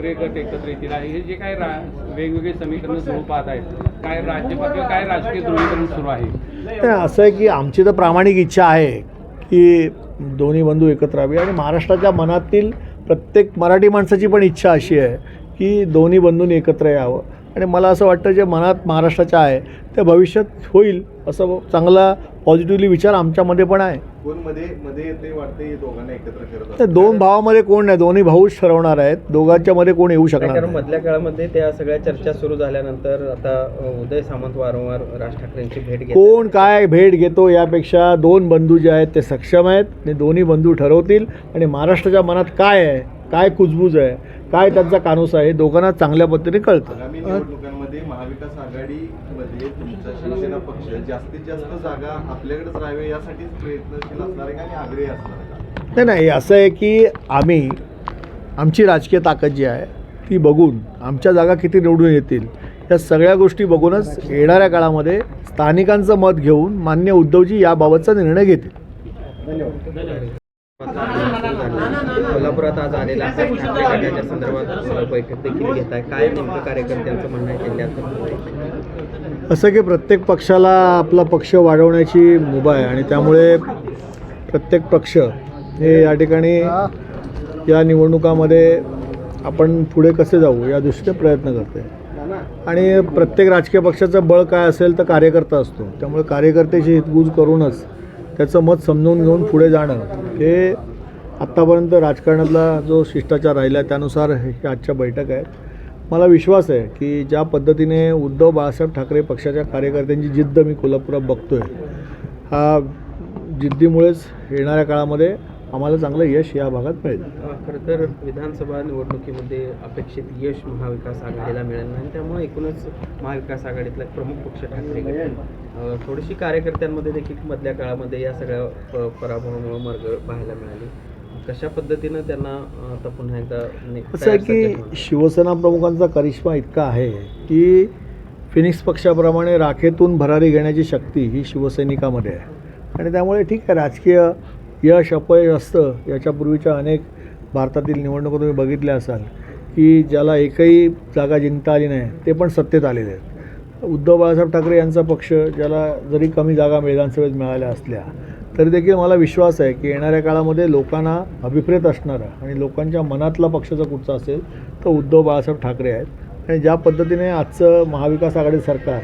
ठाकरे गट एकत्र येतील. हे जे काय रा वेगवेगळे समीकरण सुरू पाहत आहेत काय राज्य पातळीवर काय राजकीय ध्रुवीकरण सुरू आहे? असं आहे की आमची तर प्रामाणिक इच्छा आहे की दोन्ही बंधू एकत्र यावे. आणि महाराष्ट्राच्या मनातील प्रत्येक मराठी माणसाची पण इच्छा अशी आहे की दोन्ही बंधूंनी एकत्र यावं. आणि मला असं वाटतं जे मनात महाराष्ट्राच्या आहे ते भविष्यात होईल असं चांगला पॉझिटिव्हली विचार आमच्यामध्ये पण आहे. कोणमध्ये मध्ये येते वाटते हे दोघांना एकत्र करत तर दोन भावामध्ये कोण नाही दोन्ही भाऊच ठरवणार आहेत. दोघांच्या मध्ये कोण येऊ शकणार कारण नाही. मधल्या काळामध्ये त्या सगळ्या चर्चा सुरू झाल्यानंतर आता अ, उदय सामंत वारंवार राज ठाकरेंची भेट घेत कोण काय भेट घेतो यापेक्षा दोन बंधू जे आहेत ते सक्षम आहेत. आणि दोन्ही बंधू ठरवतील. आणि महाराष्ट्राच्या मनात काय आहे काय कुजबूज आहे काय त्यांचा कानूस आहे हे दोघांना चांगल्या पद्धतीने कळतं. आगामी निवडणुकांमध्ये महाविकास आघाडीमध्ये तुमचा शिवसेना पक्ष जास्तीत जास्त जागा आपल्याकडेच राहावे यासाठीच प्रयत्नशील असणार आहे का आणि आग्रही असणार आहे? नाही नाही असं आहे की आम्ही आमची राजकीय ताकद जी आहे ती बघून आमच्या जागा किती निवडून येतील या सगळ्या गोष्टी बघूनच येणाऱ्या काळामध्ये स्थानिकांचं मत घेऊन मान्य उद्धवजी याबाबतचा निर्णय घेतील कोल्हापुरात आज आलेला आहे. ठाकरे संदर्भात बैठक देखील घेत आहे. काय नेमकं कार्यकर्त्यांचं म्हणणं आहे जिल्ह्यात असं की प्रत्येक पक्षाला आपला पक्ष वाढवण्याची मुभा आहे आणि त्यामुळे प्रत्येक पक्ष हे या ठिकाणी या निवडणुकामध्ये आपण पुढे कसे जाऊ या दृष्टीने प्रयत्न करते. आणि प्रत्येक राजकीय पक्षाचं बळ काय असेल तर कार्यकर्ता असतो. त्यामुळे कार्यकर्त्याची हितगुज करूनच त्याचं मत समजून घेऊन पुढे जाणं हे आत्तापर्यंत राजकारणातला जो शिष्टाचार राहिला आहे त्यानुसार हे हे आजच्या बैठक आहेत. मला विश्वास आहे की ज्या पद्धतीने उद्धव बाळासाहेब ठाकरे पक्षाच्या कार्यकर्त्यांची जिद्द मी कोल्हापुरात बघतो आहे हा जिद्दीमुळेच येणाऱ्या काळामध्ये आम्हाला चांगलं यश या भागात मिळेल खरं तर विधानसभा निवडणुकीमध्ये अपेक्षित यश महाविकास आघाडीला मिळेल नाही त्यामुळे एकूणच महाविकास आघाडीतला एक प्रमुख पक्ष ठाकरे थोडीशी कार्यकर्त्यांमध्ये देखील मधल्या काळामध्ये या सगळ्या प- पराभवामुळे मर्ग पाहायला मिळाली कशा पद्धतीनं त्यांना आता पुन्हा एकदा असं आहे की? शिवसेना प्रमुखांचा करिश्मा इतका आहे की फिनिक्स पक्षाप्रमाणे राखेतून भरारी घेण्याची शक्ती ही शिवसैनिकामध्ये आहे आणि त्यामुळे ठीक आहे राजकीय यश अपयश असतं याच्यापूर्वीच्या अनेक भारतातील निवडणुका तुम्ही बघितल्या असाल की ज्याला एकही जागा जिंकता आली नाही ते पण सत्तेत आलेले आहेत. उद्धव बाळासाहेब ठाकरे यांचा पक्ष ज्याला जरी कमी जागा विधानसभेत मिळाल्या असल्या तरी देखील मला विश्वास आहे की येणाऱ्या काळामध्ये लोकांना अभिप्रेत असणारा आणि लोकांच्या मनातला पक्ष जर कुठचा असेल तर उद्धव बाळासाहेब ठाकरे आहेत. आणि ज्या पद्धतीने आजचं महाविकास आघाडी सरकार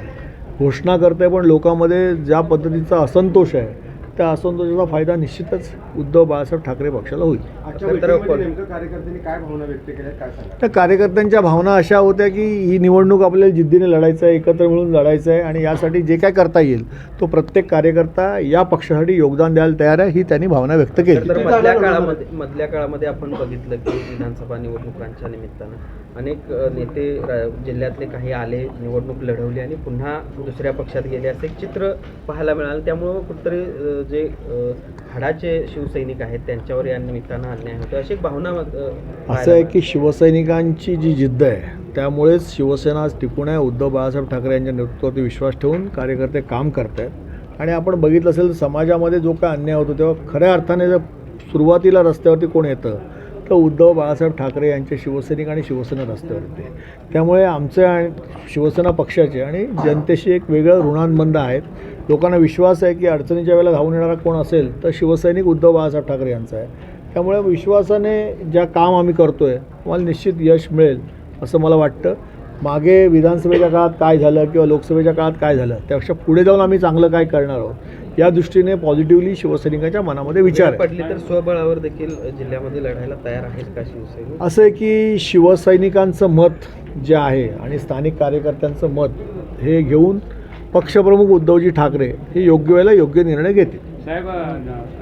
घोषणा करतं आहे पण लोकांमध्ये ज्या पद्धतीचा असंतोष आहे त्या असंतोषाचा फायदा निश्चितच उद्धव बाळासाहेब ठाकरे पक्षाला होईल. तर बैठकीमध्ये कोण- नेमकं कार्यकर्त्यांनी काय भावना व्यक्त केल्या काय सांगा त्या कार्यकर्त्यांच्या भावना अशा होत्या की ही निवडणूक आपल्याला जिद्दीने लढायचं आहे एकत्र मिळून लढायचं आहे आणि यासाठी जे काय करता येईल तो प्रत्येक कार्यकर्ता या पक्षासाठी योगदान द्यायला तयार आहे ही त्यांनी भावना व्यक्त केली. तर मधल्या काळामध्ये मधल्या काळामध्ये आपण बघितलं की विधानसभा निवडणुकांच्या निमित्तानं अनेक नेते रा- जिल्ह्यातले काही आले निवडणूक लढवली आणि पुन्हा दुसऱ्या पक्षात गेले असं एक चित्र पाहायला मिळालं. त्यामुळं कुठंतरी जे हाडाचे शिवसैनिक आहेत त्यांच्यावर या निमित्तानं अन्याय होतो अशी एक भावना असं आहे. की शिवसैनिकांची जी जिद्द आहे त्यामुळेच शिवसेना आज टिकून आहे. उद्धव बाळासाहेब ठाकरे यांच्या नेतृत्वावरती विश्वास ठेवून कार्यकर्ते काम करत आहेत आणि आपण बघितलं असेल तर समाजामध्ये जो काय अन्याय होतो तेव्हा खऱ्या अर्थाने जर सुरुवातीला रस्त्यावरती कोण येतं तर उद्धव बाळासाहेब ठाकरे यांचे शिवसैनिक आणि शिवसेना रस्त्यावरती त्यामुळे आमचे आणि शिवसेना पक्षाचे आणि जनतेशी एक वेगळं ऋणानबंध आहेत. लोकांना विश्वास आहे की अडचणीच्या वेळेला धावून येणारा कोण असेल तर शिवसैनिक उद्धव बाळासाहेब ठाकरे यांचा आहे. त्यामुळे विश्वासाने ज्या काम आम्ही करतो आहे आम्हाला निश्चित यश मिळेल असं मला वाटतं. मागे विधानसभेच्या काळात काय झालं किंवा लोकसभेच्या काळात काय झालं त्यापेक्षा पुढे जाऊन आम्ही चांगलं काय करणार आहोत? या दृष्टीने पॉझिटिव्हली शिवसैनिकांच्या मनामध्ये विचार पडली तर स्वबळावर देखील जिल्ह्यामध्ये लढायला तयार आहेत का शिवसैनिक असं आहे की शिवसैनिकांचं मत जे आहे आणि स्थानिक कार्यकर्त्यांचं मत हे घेऊन पक्षप्रमुख उद्धवजी ठाकरे हे योग्य वेळेला योग्य निर्णय घेतील. साहेब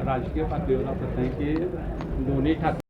राजकीय पातळीवर की दोन्ही ठाकरे